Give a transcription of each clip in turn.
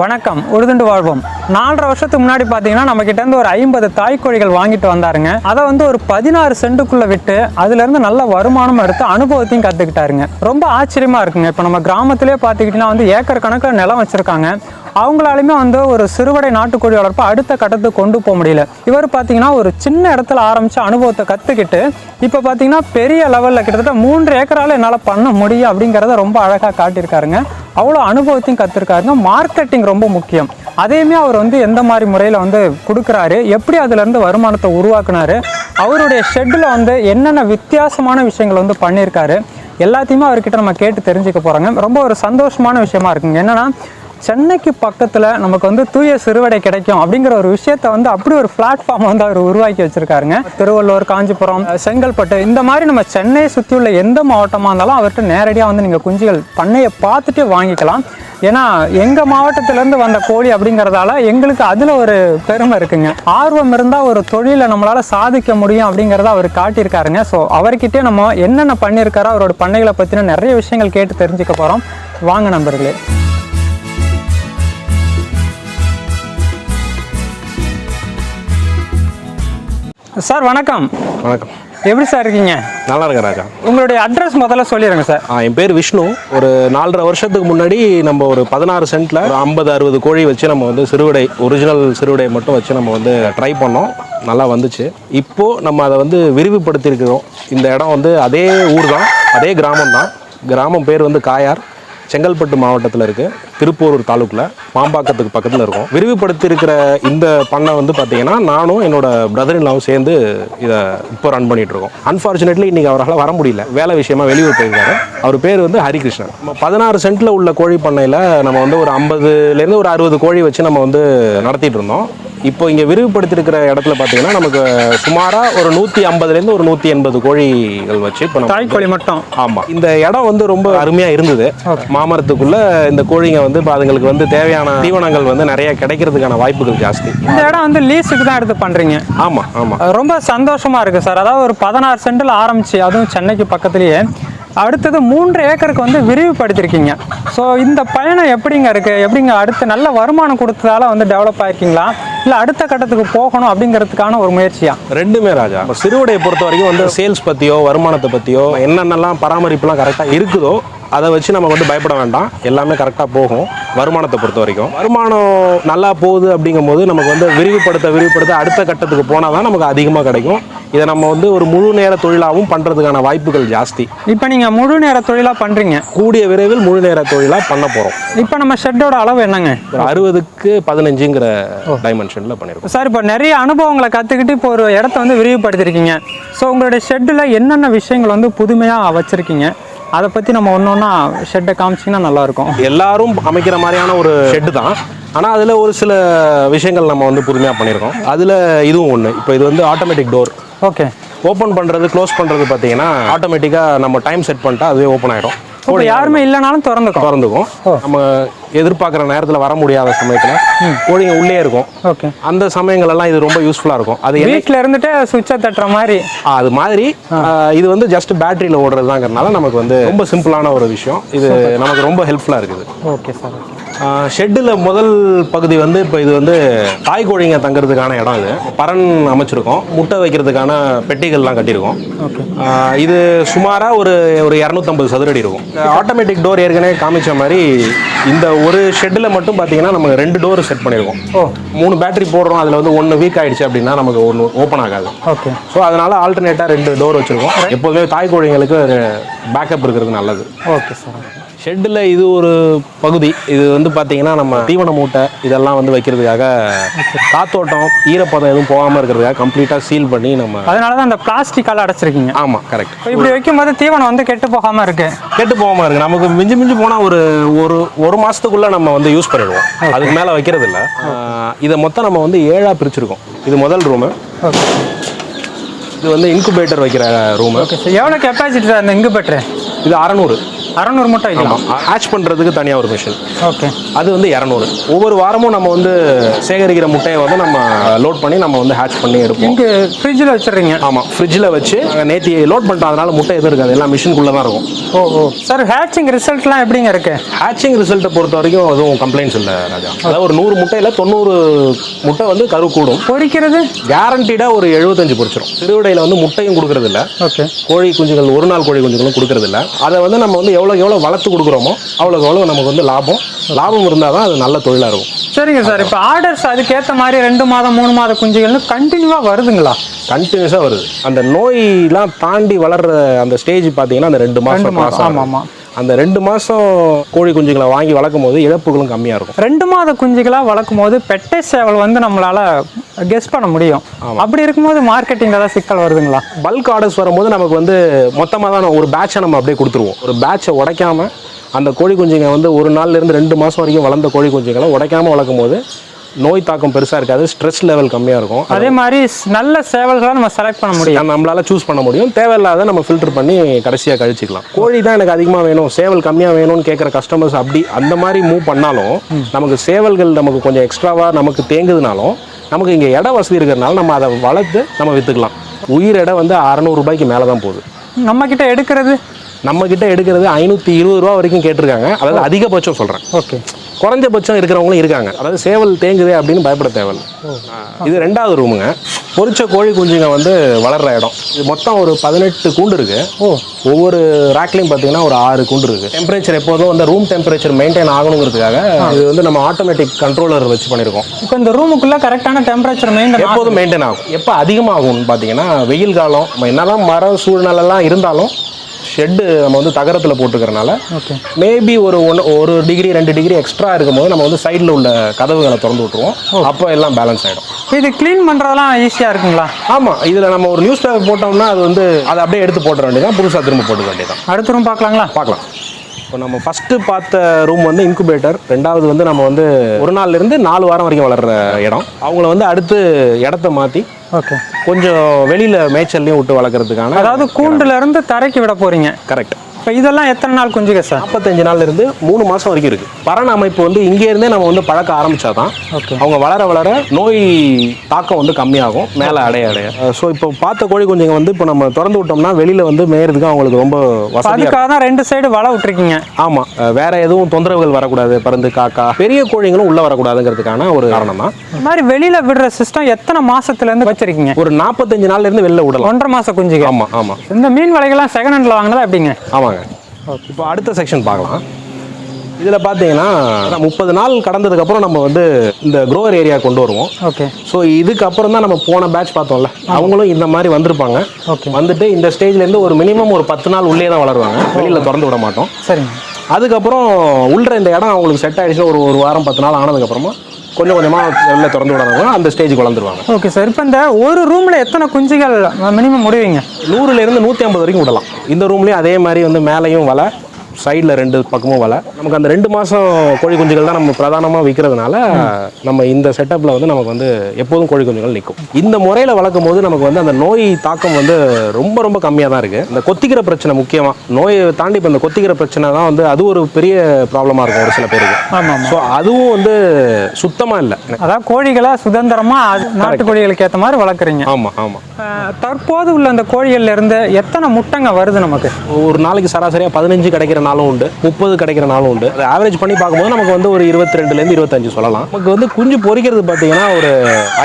வணக்கம் உருதுண்டு வாழ்வோம். நாலரை வருஷத்துக்கு முன்னாடி பார்த்தீங்கன்னா நம்ம கிட்ட இருந்து ஒரு ஐம்பது தாய்க்கோழிகள் வாங்கிட்டு வந்தாருங்க. அதை வந்து ஒரு பதினாறு சென்ட்டுக்குள்ள விட்டு அதுல இருந்து நல்ல வருமானம் எடுத்து அனுபவத்தையும் கத்துக்கிட்டாருங்க. ரொம்ப ஆச்சரியமா இருக்குங்க. இப்போ நம்ம கிராமத்திலே பார்த்துக்கிட்டிங்கன்னா வந்து ஏக்கர் கணக்கில் நிலம் வச்சிருக்காங்க. அவங்களாலுமே வந்து ஒரு சிறுவடை நாட்டுக்கோழி வளர்ப்பை அடுத்த கட்டத்துக்கு கொண்டு போக முடியல. இவர் பார்த்தீங்கன்னா ஒரு சின்ன இடத்துல ஆரம்பிச்சு அனுபவத்தை கற்றுக்கிட்டு இப்போ பார்த்தீங்கன்னா பெரிய லெவலில் கிட்டத்தட்ட மூன்று ஏக்கரால் என்னால் பண்ண முடியும் அப்படிங்கிறத ரொம்ப அழகாக காட்டியிருக்காருங்க. அவ்வளோ அனுபவத்தையும் கற்றுருக்காருங்க மார்க்கெட்டிங் ரொம்ப முக்கியம். அதையுமே அவர் வந்து எந்த மாதிரி முறையில் வந்து கொடுக்குறாரு எப்படி அதுலேருந்து வருமானத்தை உருவாக்குனாரு அவருடைய ஷெட்டில் வந்து என்னென்ன வித்தியாசமான விஷயங்கள் வந்து பண்ணியிருக்காரு எல்லாத்தையுமே அவர்கிட்ட நம்ம கேட்டு தெரிஞ்சுக்க போகிறோங்க ரொம்ப ஒரு சந்தோஷமான விஷயமா இருக்குங்க. என்னென்னா சென்னைக்கு பக்கத்தில் நமக்கு வந்து தூய சிறுவடை கிடைக்கும் அப்படிங்கிற ஒரு விஷயத்தை வந்து அப்படி ஒரு பிளாட்ஃபார்ம் வந்து அவர் உருவாக்கி வச்சிருக்காருங்க. திருவள்ளூர் காஞ்சிபுரம் செங்கல்பட்டு இந்த மாதிரி நம்ம சென்னையை சுற்றி உள்ள எந்த மாவட்டமாக இருந்தாலும் அவர்கிட்ட நேரடியாக வந்து நீங்கள் குஞ்சுகள் பண்ணையை பார்த்துட்டு வாங்கிக்கலாம். ஏன்னா எங்கள் மாவட்டத்திலேருந்து வந்த கோழி அப்படிங்கிறதால எங்களுக்கு அதில் ஒரு பெருமை இருக்குங்க. ஆர்வம் இருந்தால் ஒரு தொழிலை நம்மளால் சாதிக்க முடியும் அப்படிங்கிறத அவர் காட்டியிருக்காருங்க. ஸோ அவர்கிட்டே நம்ம என்னென்ன பண்ணியிருக்காரோ அவரோட பண்ணைகளை பற்றின நிறைய விஷயங்கள் கேட்டு தெரிஞ்சுக்க போகிறோம் வாங்க நண்பர்களே. சார் வணக்கம். வணக்கம். எப்படி சார் இருக்கீங்க? நல்லா இருக்கேன் ராஜா. உங்களுடைய அட்ரஸ் முதல்ல சொல்லிடுங்க சார். என் பேர் விஷ்ணு. ஒரு நாலரை வருஷத்துக்கு முன்னாடி நம்ம ஒரு பதினாறு சென்ட்ல ஒரு ஐம்பது அறுபது கோழி வச்சு நம்ம வந்து சிறுவிடை ஒரிஜினல் சிறுவிடை மட்டும் வச்சு நம்ம வந்து ட்ரை பண்ணோம். நல்லா வந்துச்சு. இப்போ நம்ம அதை வந்து விரிவுபடுத்தியிருக்கிறோம். இந்த இடம் வந்து அதே ஊர் தான் அதே கிராமம் தான் கிராமம் பேர் வந்து காயார். செங்கல்பட்டு மாவட்டத்தில் இருக்குது திருப்போரூர் தாலுக்கில் மாம்பாக்கத்துக்கு பக்கத்தில் இருக்கும். விரிவுபடுத்தியிருக்கிற இந்த பண்ணை வந்து பார்த்தீங்கன்னா நானும் என்னோட பிரதர் இல்லாவும் சேர்ந்து இதை இப்போ ரன் பண்ணிகிட்ருக்கோம் இருக்கோம். அன்ஃபார்ச்சுனேட்லி இன்றைக்கி அவரால் வர முடியல. வேலை விஷயமா வெளியூர் போயிருக்காரு. அவர் பேர் வந்து ஹரிகிருஷ்ணன். நம்ம பதினாறு சென்ட்டில் உள்ள கோழி பண்ணையில் நம்ம வந்து ஒரு ஐம்பதுலேருந்து ஒரு அறுபது கோழி வச்சு நம்ம வந்து நடத்திட்டு இருந்தோம். இப்போ இங்கே விரிவுபடுத்தியிருக்கிற இடத்துல பார்த்தீங்கன்னா நமக்கு சுமாராக ஒரு நூற்றி ஐம்பதுலேருந்து ஒரு நூற்றி எண்பது கோழிகள் வச்சு இப்போ தாய்க்கோழி மட்டும். ஆமா. இந்த இடம் வந்து ரொம்ப அருமையா இருந்தது. மாமரத்துக்குள்ள இந்த கோழிங்க வந்து இப்ப அதுங்களுக்கு வந்து தேவையான தீவனங்கள் வந்து நிறைய கிடைக்கிறதுக்கான வாய்ப்புகள் ஜாஸ்தி. இந்த இடம் வந்து லீஸுக்கு தான் எடுத்து பண்ணுறீங்க ஆமா ஆமா. ரொம்ப சந்தோஷமா இருக்கு சார். அதாவது ஒரு பதினாறு சென்டில் ஆரம்பிச்சு அதுவும் சென்னைக்கு பக்கத்துலேயே. அடுத்தது மூன்று ஏக்கருக்கு வந்து விரிவுபடுத்திருக்கீங்க. ஸோ இந்த பயணம் எப்படிங்க இருக்குது எப்படிங்க அடுத்து நல்ல வருமானம் கொடுத்ததால வந்து டெவலப் ஆயிருக்கீங்களா? இல்லை அடுத்த கட்டத்துக்கு போகணும் அப்படிங்கிறதுக்கான ஒரு முயற்சியா? ரெண்டுமே ராஜா. இப்ப சிறுவடையை பொறுத்த வரைக்கும் வந்து சேல்ஸ் பற்றியோ வருமானத்தை பற்றியோ என்னென்னலாம் பராமரிப்புலாம் கரெக்டாக இருக்குதோ அதை வச்சு நம்ம வந்து பயப்பட வேண்டாம். எல்லாமே கரெக்டாக போகும் வருமானத்தை பொறுத்த வரைக்கும். வருமானம் நல்லா போகுது அப்படிங்கும்போது நமக்கு வந்து விரிவுபடுத்த விரிவுபடுத்த அடுத்த கட்டத்துக்கு போனால் தான் நமக்கு அதிகமாக கிடைக்கும். இதை நம்ம வந்து ஒரு முழு நேர தொழிலாகவும் பண்ணுறதுக்கான வாய்ப்புகள் ஜாஸ்தி. இப்போ நீங்கள் முழு நேர தொழிலாக பண்ணுறீங்க கூடிய விரைவில் முழு நேர தொழிலாக பண்ண போகிறோம் இப்போ நம்ம ஷெட்டோட அளவு என்னங்க? ஒரு அறுபதுக்கு பதினஞ்சுங்கிற டைமென்ஷனில் பண்ணியிருக்கோம் சார் இப்போ நிறைய அனுபவங்களை கற்றுக்கிட்டு இப்போ ஒரு இடத்த வந்து விரிவுபடுத்திருக்கீங்க. ஸோ உங்களுடைய ஷெட்டில் என்னென்ன விஷயங்கள் வந்து புதுமையாக வச்சுருக்கீங்க? அதை பற்றி நம்ம ஒன்று ஒன்றா ஷெட்டை காமிச்சிங்கன்னா நல்லாயிருக்கும் எல்லாரும் அமைக்கிற மாதிரியான ஒரு ஷெட்டு தான். ஆனால் அதில் ஒரு சில விஷயங்கள் நம்ம வந்து புதுமையாக பண்ணியிருக்கோம் அதில் இதுவும் ஒன்று இப்போ இது வந்து ஆட்டோமேட்டிக் டோர் ஓகே. ஓப்பன் பண்ணுறது க்ளோஸ் பண்ணுறது பார்த்தீங்கன்னா ஆட்டோமேட்டிக்காக நம்ம டைம் செட் பண்ணிட்டா அதுவே ஓப்பன் ஆகிடும் இப்போ யாருமே இல்லைனாலும் திறந்துக்கும். திறந்துக்கும். நம்ம எதிர்பார்க்குற நேரத்தில் வர முடியாத சமயத்தில் கோழிங்க உள்ளே இருக்கும். ஓகே. அந்த சமயங்கள் எல்லாம் இது ரொம்ப யூஸ்ஃபுல்லாக இருக்கும். அது வீட்டில் இருந்துட்டு சுவிட்சை தட்டுற மாதிரி. அது மாதிரி. இது வந்து ஜஸ்ட் பேட்டரியில் ஓடுறது தாங்கிறனால நமக்கு வந்து ரொம்ப சிம்பிளான ஒரு விஷயம். இது நமக்கு ரொம்ப ஹெல்ப்ஃபுல்லாக இருக்குது. ஓகே சார் ஷெட்டில் முதல் பகுதி வந்து இப்போ இது வந்து தாய்க்கோழிங்க தங்குறதுக்கான இடம் இது. பரன் அமைச்சிருக்கோம். முட்டை வைக்கிறதுக்கான பெட்டிகள்லாம் கட்டியிருக்கோம். இது சுமாராக ஒரு ஒரு இரநூத்தம்பது சதுரடி இருக்கும். ஆட்டோமேட்டிக் டோர் ஏற்கனவே காமிச்ச மாதிரி இந்த ஒரு ஷெட்டில் மட்டும் பார்த்தீங்கன்னா நம்ம ரெண்டு டோர் செட் பண்ணியிருக்கோம். ஓ. மூணு பேட்டரி போடுறோம். அதில் வந்து ஒன்று வீக் ஆயிடுச்சு அப்படின்னா நமக்கு ஒன்று ஓப்பன் ஆகாது. ஓகே. ஸோ அதனால ஆல்டர்னேட்டாக ரெண்டு டோர் வச்சுருக்கோம். எப்போதுமே தாய் கோழிங்களுக்கு பேக்கப் இருக்கிறது நல்லது. Okay sir. ஷெட்டில் இது ஒரு பகுதி. இது வந்து பார்த்தீங்கன்னா நம்ம தீவன மூட்டை இதெல்லாம் வந்து வைக்கிறதுக்காக காத்தோட்டம் ஈரப்பதம் எதுவும் போகாமல் இருக்கிறதுக்காக கம்ப்ளீட்டாக சீல் பண்ணி நம்ம அதனால தான் அந்த பிளாஸ்டிக்கால் அடைச்சிருக்கீங்க. ஆமாம் கரெக்ட் இப்போ இப்படி வைக்கும்போது தீவனம் வந்து கெட்டு போகாமல் இருக்கு. கெட்டு போகாமல் இருக்கு. நமக்கு மிஞ்சி மிஞ்சி போனால் ஒரு ஒரு ஒரு மாதத்துக்குள்ளே நம்ம வந்து யூஸ் பண்ணிடுவோம். அதுக்கு மேலே வைக்கிறது இல்லை இதை மொத்தம் நம்ம வந்து ஏழாக பிரிச்சிருக்கோம். இது முதல் ரூமு இது வந்து இன்குபேட்டர் வைக்கிற ரூமு ஓகே எவ்வளோ கெப்பாசிட்டி சார் இந்த இங்கு பெட்ரு இது அறநூறு. அறநூறு முட்டை வைக்கலாம் ஆமாம். ஹேட்ச் பண்ணுறதுக்கு தனியாக ஒரு மிஷின் ஓகே. அது வந்து இரநூறு. ஒவ்வொரு வாரமும் நம்ம வந்து சேகரிக்கிற முட்டையை வந்து நம்ம லோட் பண்ணி நம்ம வந்து ஹேட்ச் பண்ணி எடுப்போம். இங்கே ஃப்ரிட்ஜில் வச்சிடுறீங்க? ஆமாம் ஃப்ரிட்ஜில் வச்சு நேற்று லோட் பண்ணிட்டோம். அதனால முட்டை எதுவும் இருக்காது. எல்லாம் மிஷின்குள்ளே தான் இருக்கும். ஓ ஓ. சார் ஹேட்சிங் ரிசல்ட்லாம் எப்படிங்க இருக்கு? ஹேட்சிங் ரிசல்ட்டை பொறுத்த வரைக்கும் எதுவும் கம்ப்ளைண்ட்ஸ் இல்லை ராஜா. அதாவது ஒரு நூறு முட்டையில் தொண்ணூறு முட்டை வந்து கரு கூடும். பொரிக்கிறது கேரண்டீடாக ஒரு எழுபத்தஞ்சு பொரிச்சிடும் சிறுவிடையில் வந்து முட்டையும் கொடுக்கறது இல்ல ஓகே. கோழி குஞ்சுகள் ஒரு நாள் கோழி குஞ்சுகளும் கொடுக்கறது இல்ல அதை வந்து நம்ம வந்து எவ்வளோ எவ்வளோ வளர்த்து கொடுக்குறோமோ அவ்வளோக்கு எவ்வளோ நமக்கு வந்து லாபம். லாபம் இருந்தால் தான் அது நல்ல தொழிலாக இருக்கும். சரிங்க சார். இப்போ ஆர்டர்ஸ் அதுக்கேற்ற மாதிரி ரெண்டு மாதம் மூணு மாத குஞ்சுகள்னு கண்டினியூவாக வருதுங்களா? கண்டினியூஸாக வருது. அந்த நோயெலாம் தாண்டி வளர்ற அந்த ஸ்டேஜ் பார்த்தீங்கன்னா அந்த ரெண்டு மாதம். ஆமாம் ஆமாம். அந்த ரெண்டு மாதம் கோழி குஞ்சுகளை வாங்கி வளர்க்கும் போது இழப்புகளும் கம்மியாக இருக்கும். ரெண்டு மாத குஞ்சுகளாக வளர்க்கும் போது பெட்டை சேவல் வந்து நம்மளால கெஸ் பண்ண முடியும். அப்படி இருக்கும்போது மார்க்கெட்டிங்கில் தான் சிக்கல் வருதுங்களா? பல்க் ஆர்டர்ஸ் வரும்போது நமக்கு வந்து மொத்தமாக தான் ஒரு பேட்சை நம்ம அப்படியே கொடுத்துருவோம். ஒரு பேட்சை உடைக்காம அந்த கோழி குஞ்சுங்க வந்து ஒரு நாள்ல இருந்து ரெண்டு மாதம் வரைக்கும் வளர்ந்த கோழி குஞ்சுகளை உடைக்காம வளர்க்கும் போது நோய் தாக்கம் பெருசாக இருக்காது ஸ்ட்ரெஸ் லெவல் கம்மியாக இருக்கும். அதே மாதிரி நல்ல சேவல்களை நம்ம செலக்ட் பண்ண முடியும். நம்மளால சூஸ் பண்ண முடியும். தேவையில்லாத நம்ம ஃபில்டர் பண்ணி கடைசியாக கழிச்சிக்கலாம். கோழி தான் எனக்கு அதிகமாக வேணும் சேவல் கம்மியாக வேணும்னு கேட்குற கஸ்டமர்ஸ் அப்படி அந்த மாதிரி மூவ் பண்ணாலும் நமக்கு சேவல்கள் நமக்கு கொஞ்சம் எக்ஸ்ட்ராவாக நமக்கு தேங்குதுனாலும் நமக்கு இங்கே இட வசதி இருக்கிறதுனால நம்ம அதை வளர்த்து நம்ம விற்றுக்கலாம் உயிர் எடை வந்து அறநூறு ரூபாய்க்கு மேலே தான் போகுது. நம்ம கிட்ட எடுக்கிறது? நம்ம கிட்ட எடுக்கிறது ஐநூற்றி இருபது ரூபா வரைக்கும் கேட்டிருக்காங்க. அதாவது அதிகபட்சம் சொல்கிறேன் ஓகே. குறைஞ்சபட்சம் இருக்கிறவங்களும் இருக்காங்க. அதாவது சேவல் தேங்குதே அப்படின்னு பயப்பட தேவையில்ல. இது ரெண்டாவது ரூமுங்க. பொரிச்ச கோழி குஞ்சுங்க வந்து வளர்ற இடம். இது மொத்தம் ஒரு பதினெட்டு கூண்டு இருக்கு. ஓ. ஒவ்வொரு ரேக்லையும் பார்த்தீங்கன்னா ஒரு ஆறு கூண்டு இருக்கு. டெம்பரேச்சர் எப்போதும் வந்து ரூம் டெம்பரேச்சர் மெயின்டைன் ஆகணுங்கிறதுக்காக இது வந்து நம்ம ஆட்டோமேட்டிக் கண்ட்ரோலர் வச்சு பண்ணியிருக்கோம் இப்போ இந்த ரூமுக்குள்ள கரெக்டான டெம்பரேச்சர் மெயின்டைன் எப்போதும் மெயின்டைன் ஆகும். எப்போ அதிகமாகும்னு பார்த்தீங்கன்னா வெயில் காலம் என்னதான் மர சூழ்நிலைலாம் இருந்தாலும் ஷெட்டு நம்ம வந்து தகரத்தில் போட்டுக்கிறனால ஓகே மேபி ஒரு ஒன்று ஒரு டிகிரி ரெண்டு டிகிரி எக்ஸ்ட்ரா இருக்கும்போது நம்ம வந்து சைடில் உள்ள கதவுகளை திறந்து விட்டுருவோம். அப்போ எல்லாம் பேலன்ஸ் ஆகிடும் இது க்ளீன் பண்ணுறதெல்லாம் ஈஸியாக இருக்குங்களா? ஆமாம் இதில் நம்ம ஒரு நியூஸ் பேப்பர் போட்டோம்னா அது வந்து அதை அப்படியே எடுத்து போட்டுற வேண்டியதான் புதுசாக திரும்ப போட்டுக்க வேண்டியதான் அடுத்த ரூம் பார்க்கலாங்களா? பார்க்கலாம். இப்போ நம்ம ஃபஸ்ட்டு பார்த்த ரூம் வந்து இன்குபேட்டர் ரெண்டாவது வந்து நம்ம வந்து ஒரு நாள்ல இருந்து நாலு வாரம் வரைக்கும் வளர்ற இடம். அவங்கள வந்து அடுத்து இடத்த மாற்றி ஓகே கொஞ்சம் வெளியில் மேய்ச்சல்லையும் விட்டு வளர்க்குறதுக்கான அதாவது கூண்டுல இருந்து தரைக்கு விட போறீங்க. கரெக்ட் இப்போ இதெல்லாம் எத்தனை நாள் குஞ்சுங்க சார்? நாற்பத்தஞ்சு நாள்ல இருந்து மூணு மாசம் வரைக்கும் இருக்கு. பரண அமைப்பு வந்து இங்கே இருந்தே நம்ம வந்து பழக்க ஆரம்பிச்சாதான் ஓகே. அவங்க வளர வளர நோய் தாக்கம் வந்து கம்மியாகும் மேலே அடைய அடைய. ஸோ இப்போ பார்த்த கோழி குஞ்சுங்க வந்து இப்போ நம்ம திறந்து விட்டோம்னா வெளியில வந்து மேயறதுக்கு அவங்களுக்கு ரொம்ப வசதியாக அதுக்காக தான் ரெண்டு சைடு வலை விட்டுருக்கீங்க. ஆமாம் வேற எதுவும் தொந்தரவுகள் வரக்கூடாது பருந்து காக்கா. பெரிய கோழிங்களும் உள்ள வரக்கூடாதுங்கிறதுக்கான ஒரு காரணம் தான் இந்த மாதிரி வெளியில விடுற சிஸ்டம் எத்தனை மாசத்துல இருந்து வச்சிருக்கீங்க? ஒரு நாற்பத்தஞ்சு நாள்ல இருந்து வெளில விடலாம். ஒன்றரை மாச குஞ்சுங்க ஆமாம் ஆமாம் இந்த மீன் வலைகள்லாம் செகண்ட் ஹேண்ட்ல வாங்கினதா எப்படிங்க? ஆமாங்க. இப்போ அடுத்த செக்ஷன் பார்க்கலாம். இதில் பார்த்தீங்கன்னா முப்பது நாள் கடந்ததுக்கப்புறம் நம்ம வந்து இந்த க்ரோவர் ஏரியா கொண்டு வருவோம். ஓகே. ஸோ இதுக்கப்புறம் தான் நம்ம போன பேட்ச் பார்த்தோம்ல. அவங்களும் இந்த மாதிரி வந்திருப்பாங்க. ஓகே. வந்துட்டு இந்த ஸ்டேஜ்லேருந்து ஒரு மினிமம் ஒரு பத்து நாள் உள்ளே தான் வளருவாங்க. வெளியில் திறந்து விட மாட்டோம். சரிங்க. அதுக்கப்புறம் உள்ள இந்த இடம் அவங்களுக்கு செட் ஆயிடுச்சுன்னா ஒரு ஒரு வாரம் பத்து நாள் ஆனதுக்கப்புறமா கொஞ்சம் கொஞ்சமாக வெளில திறந்து விடாதவங்க அந்த ஸ்டேஜுக்கு வளர்ந்துருவாங்க. ஓகே சார் இப்போ இந்த ஒரு ரூம்ல எத்தனை குஞ்சுகள் மினிமம் முடிவீங்க? நூறுலேருந்து நூற்றி ஐம்பது வரைக்கும் விடலாம். இந்த ரூம்லேயும் அதே மாதிரி வந்து மேலேயும் வலை சைடில் ரெண்டு பக்கமும் வலை. நமக்கு அந்த ரெண்டு மாதம் கோழி குஞ்சுகள் தான் நம்ம பிரதானமாக விற்கிறதுனால நம்ம இந்த செட்டப்பில் வந்து நமக்கு வந்து எப்போதும் கோழி குஞ்சுகள் நிற்கும் இந்த முறையில் வளர்க்கும் போது நமக்கு வந்து அந்த நோய் தாக்கம் வந்து ரொம்ப ரொம்ப கம்மியாக தான் இருக்குது இந்த கொத்திக்கிற பிரச்சனை முக்கியமாக நோயை தாண்டி இப்போ இந்த கொத்திக்கிற பிரச்சனை தான் வந்து அது ஒரு பெரிய ப்ராப்ளமாக இருக்கும் ஒரு சில பேருக்கு. ஆமாம் ஸோ அதுவும் வந்து சுத்தமாக இல்லை. அதாவது கோழிகளை சுதந்திரமா அது- நாட்டு கோழிகளுக்கு ஏற்ற மாதிரி வளர்க்குறீங்க. ஆமாம் ஆமாம் தற்போது உள்ள அந்த கோழிகள்ல இருந்து எத்தனை முட்டைங்க வருது நமக்கு? ஒரு நாளைக்கு சராசரியாக பதினஞ்சு கிடைக்கிற நாளும் உண்டு முப்பது கிடைக்கிற நாளும் உண்டு. அதை ஆவரேஜ் பண்ணி பார்க்கும்போது நமக்கு வந்து ஒரு இருபத்தி ரெண்டுலேருந்து இருபத்தஞ்சு சொல்லலாம். நமக்கு வந்து குஞ்சு பொரிக்கிறது பார்த்தீங்கன்னா ஒரு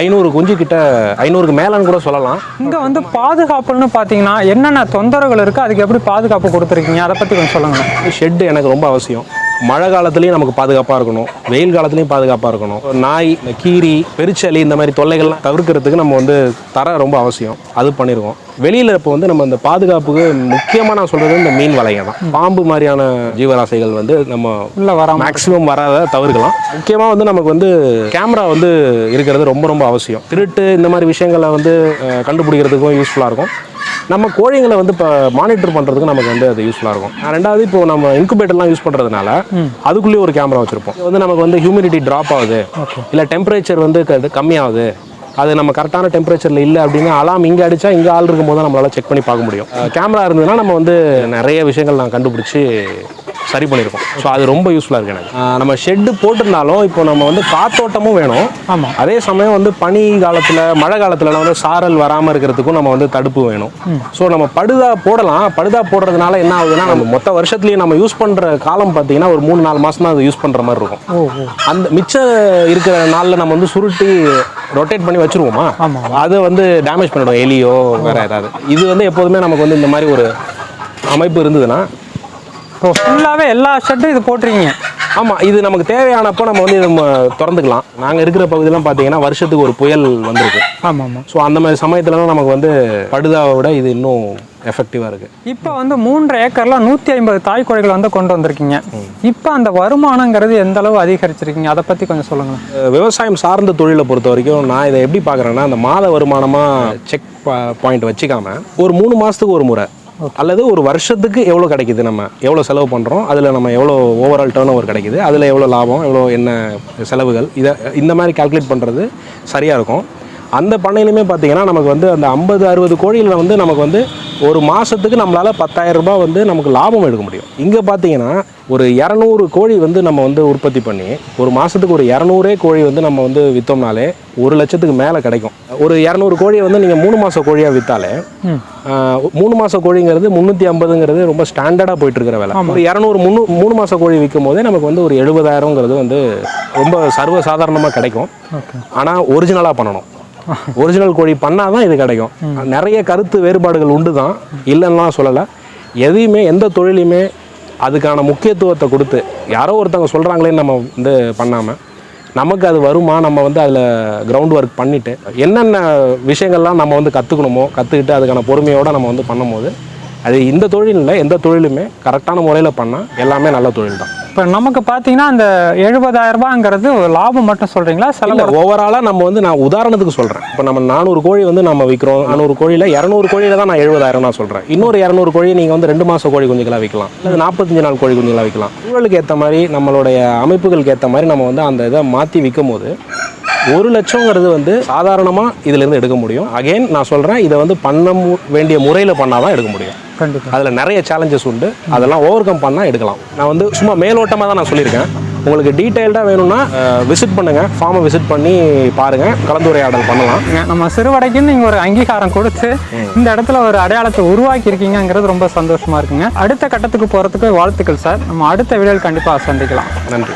ஐநூறு குஞ்சு கிட்ட ஐநூறுக்கு மேலேன்னு கூட சொல்லலாம். இங்க வந்து பாதுகாப்புன்னு பாத்தீங்கன்னா என்னென்ன தொந்தரவுகள் இருக்கு? அதுக்கு எப்படி பாதுகாப்பு கொடுத்துருக்கீங்க? அதை பத்தி கொஞ்சம் சொல்லுங்க ஷெட்டு எனக்கு ரொம்ப அவசியம். மழை காலத்துலேயும் நமக்கு பாதுகாப்பாக இருக்கணும். வெயில் காலத்துலேயும் பாதுகாப்பாக இருக்கணும். நாய் கீரி பெருச்சலி இந்த மாதிரி தொல்லைகள்லாம் தவிர்க்கிறதுக்கு நம்ம வந்து தர ரொம்ப அவசியம். அது பண்ணியிருக்கோம் வெளியில் இப்போ வந்து நம்ம இந்த பாதுகாப்புக்கு முக்கியமாக நான் சொல்கிறது இந்த மீன் வலைங்க தான். பாம்பு மாதிரியான ஜீவராசிகள் வந்து நம்ம உள்ள வராம மேக்ஸிமம் வராத தவிர்க்கலாம். முக்கியமாக வந்து நமக்கு வந்து கேமரா வந்து இருக்கிறது ரொம்ப ரொம்ப அவசியம். திருட்டு இந்த மாதிரி விஷயங்களை வந்து கண்டுபிடிக்கிறதுக்கும் யூஸ்ஃபுல்லாக இருக்கும். நம்ம கோழிங்களை வந்து இப்போ மானிட்டர் பண்ணுறதுக்கு நமக்கு வந்து அது யூஸ்ஃபுல்லாக இருக்கும். ரெண்டாவது இப்போ நம்ம இன்குபேட்டர்லாம் யூஸ் பண்ணுறதுனால அதுக்குள்ளேயே ஒரு கேமரா வச்சுருப்போம். வந்து நமக்கு வந்து ஹியூமிடிட்டி ட்ராப் ஆகுது. இல்லை டெம்பரேச்சர் வந்து கம்மியாகுது. அது நம்ம கரெக்டான டெம்பரேச்சரில் இல்லை அப்படின்னா அலாம் இங்கே அடித்தா இங்கே ஆள் இருக்கும்போது தான் நம்மளால் செக் பண்ணி பார்க்க முடியும். கேமரா இருந்ததுன்னா நம்ம வந்து நிறைய விஷயங்கள் நான் கண்டுபிடிச்சி சரி பண்ணியிருக்கோம். ஸோ அது ரொம்ப யூஸ்ஃபுல்லாக இருக்கு எனக்கு. நம்ம ஷெட்டு போட்டிருந்தாலும் இப்போ நம்ம வந்து காத்தோட்டமும் வேணும். ஆமாம் அதே சமயம் வந்து பனி காலத்தில் மழை காலத்துலலாம் வந்து சாரல் வராமல் இருக்கிறதுக்கும் நம்ம வந்து தடுப்பு வேணும். ஸோ நம்ம படுதா போடலாம். படுதா போடுறதுனால என்ன ஆகுதுன்னா நம்ம மொத்த வருஷத்துலேயும் நம்ம யூஸ் பண்ணுற காலம் பார்த்தீங்கன்னா ஒரு மூணு நாலு மாதம் தான் அது யூஸ் பண்ணுற மாதிரி இருக்கும். அந்த மிச்சம் இருக்கிற நாளில் நம்ம வந்து சுருட்டி ரொட்டேட் பண்ணி வச்சிருவோமா. அதை வந்து டேமேஜ் பண்ணிடும். எலியோ வேற ஏதாவது. இது வந்து எப்போதுமே நமக்கு வந்து இந்த மாதிரி ஒரு அமைப்பு இருந்ததுன்னா ஃபுல்லாகவே எல்லா ஷெட்டும் இது போட்டிருக்கீங்க. ஆமாம் இது நமக்கு தேவையானப்போ நம்ம வந்து இதை நம்ம திறந்துக்கலாம். நாங்கள் இருக்கிற பகுதியெல்லாம் பார்த்தீங்கன்னா வருஷத்துக்கு ஒரு புயல் வந்திருக்கு. ஆமாம். ஆமாம் ஸோ அந்த மாதிரி சமயத்துலலாம் நமக்கு வந்து படுதாவை விட இது இன்னும் எஃபெக்டிவாக இருக்குது இப்போ வந்து மூன்று ஏக்கர்ல நூற்றி ஐம்பது தாய் கோழிகள் வந்து கொண்டு வந்திருக்கீங்க. இப்போ அந்த வருமானங்கிறது எந்த அளவு அதிகரிச்சிருக்கீங்க? அதை பற்றி கொஞ்சம் சொல்லுங்களேன். அஹ் விவசாயம் சார்ந்த தொழிலை பொறுத்த வரைக்கும் நான் இதை எப்படி பார்க்குறேன்னா அந்த மாத வருமானமாக செக் பாயிண்ட் வச்சுக்காம ஒரு மூணு மாதத்துக்கு ஒரு முறை அல்லது ஒரு வருஷத்துக்கு எவ்வளோ கிடைக்குது நம்ம? எவ்வளோ செலவு பண்ணுறோம் அதில் நம்ம எவ்வளோ ஓவரால் டேர்ன் ஓவர் கிடைக்குது? அதில் எவ்வளோ லாபம்? எவ்வளோ என்ன செலவுகள்? இதை இந்த மாதிரி கால்குலேட் பண்ணுறது சரியாக இருக்கும். அந்த பண்ணையிலுமே பார்த்தீங்கன்னா நமக்கு வந்து அந்த ஐம்பது அறுபது கோழியில் வந்து நமக்கு வந்து ஒரு மாதத்துக்கு நம்மளால் பத்தாயிரம் ரூபாய் வந்து நமக்கு லாபம் எடுக்க முடியும். இங்கே பார்த்தீங்கன்னா ஒரு இரநூறு கோழி வந்து நம்ம வந்து உற்பத்தி பண்ணி ஒரு மாதத்துக்கு ஒரு இரநூறே கோழி வந்து நம்ம வந்து விற்றோம்னாலே ஒரு லட்சத்துக்கு மேலே கிடைக்கும். ஒரு இரநூறு கோழியை வந்து நீங்கள் மூணு மாத கோழியாக விற்றாலே மூணு மாத கோழிங்கிறது முந்நூற்றி ஐம்பதுங்கிறது ரொம்ப ஸ்டாண்டர்டாக போயிட்டு இருக்கிற வேலை ஒரு இரநூறு முந்நூ மூணு மாத கோழி விற்கும் போதே நமக்கு வந்து ஒரு எழுபதாயிரங்கிறது வந்து ரொம்ப சர்வ சாதாரணமாக கிடைக்கும். ஆனால் ஒரிஜினலாக பண்ணணும். ஒரிஜினல் கோழி பண்ணால் தான் இது கிடைக்கும். நிறைய கருத்து வேறுபாடுகள் உண்டு தான் இல்லைன்னா சொல்லலை. எதையுமே எந்த தொழிலையுமே அதுக்கான முக்கியத்துவத்தை கொடுத்து யாரோ ஒருத்தவங்க சொல்கிறாங்களேன்னு நம்ம வந்து பண்ணாமல் நமக்கு அது வருமா? நம்ம வந்து அதில் கிரவுண்ட் ஒர்க் பண்ணிவிட்டு என்னென்ன விஷயங்கள்லாம் நம்ம வந்து கற்றுக்கணுமோ கற்றுக்கிட்டு அதுக்கான பொறுமையோடு நம்ம வந்து பண்ணும்போது அது இந்த தொழிலில் எந்த தொழிலுமே கரெக்டான முறையில் பண்ணால் எல்லாமே நல்ல தொழில் தான் இப்போ நமக்கு பார்த்தீங்கன்னா அந்த எழுபதாயிரம் ரூபாங்கிறது ஒரு லாபம் மட்டும் சொல்கிறீங்களா செலவு ஓவராலாக நம்ம வந்து நான் உதாரணத்துக்கு சொல்கிறேன் இப்போ நம்ம நானூறு கோழி வந்து நம்ம விற்கிறோம் நானூறு கோழியில் இரநூறு கோழியில் தான் நான் எழுபதாயிரம் நான் சொல்கிறேன் இன்னொரு இரநூறு கோழி நீங்கள் வந்து ரெண்டு மாதம் கோழி குஞ்சுகளாக விற்கலாம் இல்லை நாற்பத்தஞ்சு நாள் கோழி குஞ்சுகளாக விற்கலாம் சூழலுக்கு ஏற்ற மாதிரி நம்மளுடைய அமைப்புகளுக்கு ஏற்ற மாதிரி நம்ம வந்து அந்த இதை மாற்றி விற்கும் போது ஒரு லட்சங்கிறது வந்து சாதாரணமாக இதிலேருந்து எடுக்க முடியும். அகைன் நான் சொல்கிறேன் இதை வந்து பண்ண மு- வேண்டிய முறையில் பண்ணால் தான் எடுக்க முடியும். கண்டிப்பாக அதில் நிறைய சேலஞ்சஸ் உண்டு. அதெல்லாம் ஓவர் கம் பண்ணால் எடுக்கலாம். நான் வந்து சும்மா மேலோட்டமாக தான் நான் சொல்லியிருக்கேன். உங்களுக்கு டீட்டெயில்டாக வேணும்னா விசிட் பண்ணுங்கள் ஃபார்மை விசிட் பண்ணி பாருங்கள் கலந்துரையாடல் பண்ணலாம். நம்ம சிறுவடைக்குன்னு நீங்கள் ஒரு அங்கீகாரம் கொடுத்து இந்த இடத்துல ஒரு அடையாளத்தை உருவாக்கி இருக்கீங்கங்கிறது ரொம்ப சந்தோஷமா இருக்குங்க. அடுத்த கட்டத்துக்கு போகிறதுக்கு வாழ்த்துக்கள் சார். நம்ம அடுத்த வீடியோவில் கண்டிப்பாக சந்திக்கலாம். நன்றி.